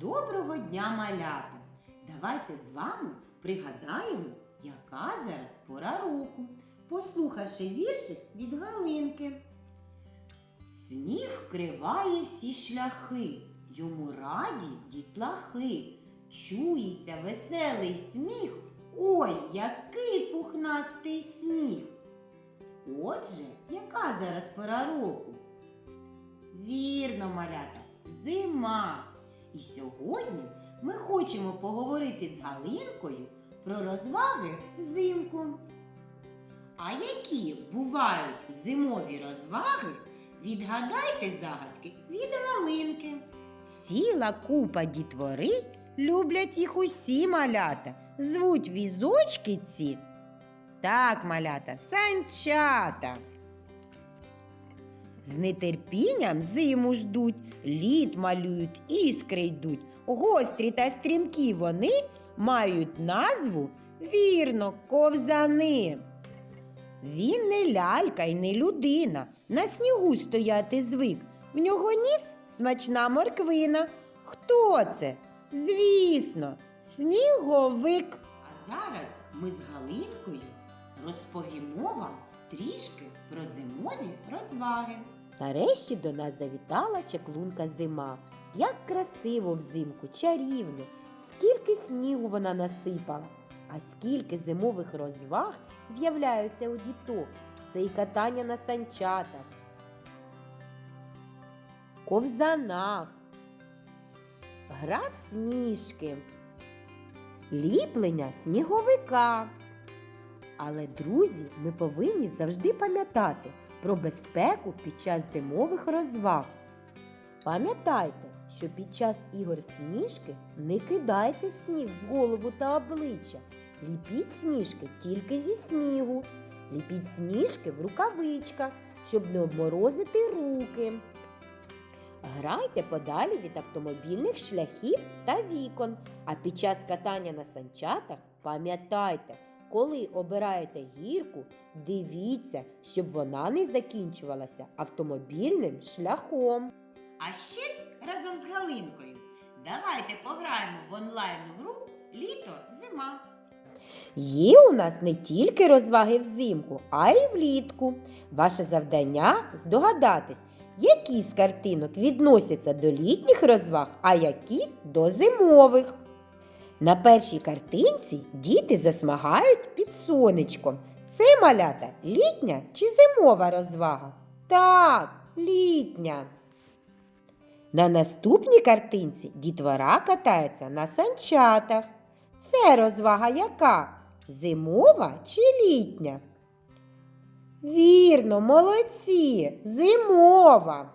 Доброго дня, малята! Давайте з вами пригадаємо, яка зараз пора року, послухавши віршик від Галинки. Сніг вкриває всі шляхи, йому раді дітлахи. Чується веселий сміх. Ой, який пухнастий сніг! Отже, яка зараз пора року? Вірно, малята, зима. І сьогодні ми хочемо поговорити з Галинкою про розваги взимку. А які бувають зимові розваги? Відгадайте загадки від Галинки. Сіла купа дітвори, люблять їх усі малята. Звуть візочки ці. Так, малята, санчата. З нетерпінням зиму ждуть, лід малюють, іскри йдуть. Гострі та стрімкі вони мають назву вірно, ковзани. Він не лялька й не людина, на снігу стояти звик. В нього ніс смачна морквина. Хто це? Звісно, сніговик. А зараз ми з Галинкою розповімо вам трішки про зимові розваги. Нарешті до нас завітала чаклунка зима. Як красиво взимку, чарівно, скільки снігу вона насипала, а скільки зимових розваг з'являються у діток. Це і катання на санчатах, ковзанах, гра в сніжки, ліплення сніговика. Але, друзі, ми повинні завжди пам'ятати про безпеку під час зимових розваг. Пам'ятайте, що під час ігор сніжки не кидайте сніг в голову та обличчя. Ліпіть сніжки тільки зі снігу. Ліпіть сніжки в рукавичках, щоб не обморозити руки. Грайте подалі від автомобільних шляхів та вікон. А під час катання на санчатах пам'ятайте, коли обираєте гірку, дивіться, щоб вона не закінчувалася автомобільним шляхом. А ще разом з Галинкою давайте пограємо в онлайн гру Літо зима. Є у нас не тільки розваги взимку, а й влітку. Ваше завдання здогадатись, які з картинок відносяться до літніх розваг, а які до зимових. На першій картинці діти засмагають під сонечком. Це малята літня чи зимова розвага? Так, літня. На наступній картинці дітвора катається на санчатах. Це розвага яка? Зимова чи літня? Вірно, молодці, зимова.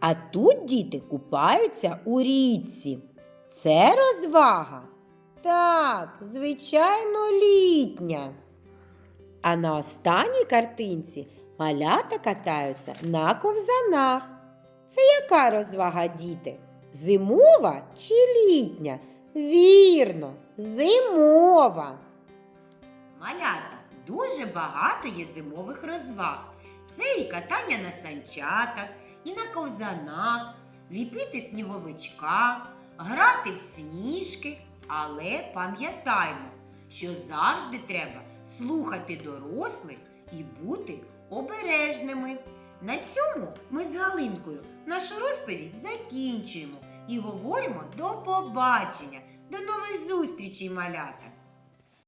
А тут діти купаються у річці. Це розвага? Так, звичайно, літня. А на останній картинці малята катаються на ковзанах. Це яка розвага, діти? Зимова чи літня? Вірно, зимова. Малята, дуже багато є зимових розваг. Це і катання на санчатах, і на ковзанах, ліпити сніговичка, грати в сніжки. Але пам'ятаймо, що завжди треба слухати дорослих і бути обережними. На цьому ми з Галинкою нашу розповідь закінчуємо і говоримо до побачення. До нових зустрічей, малята!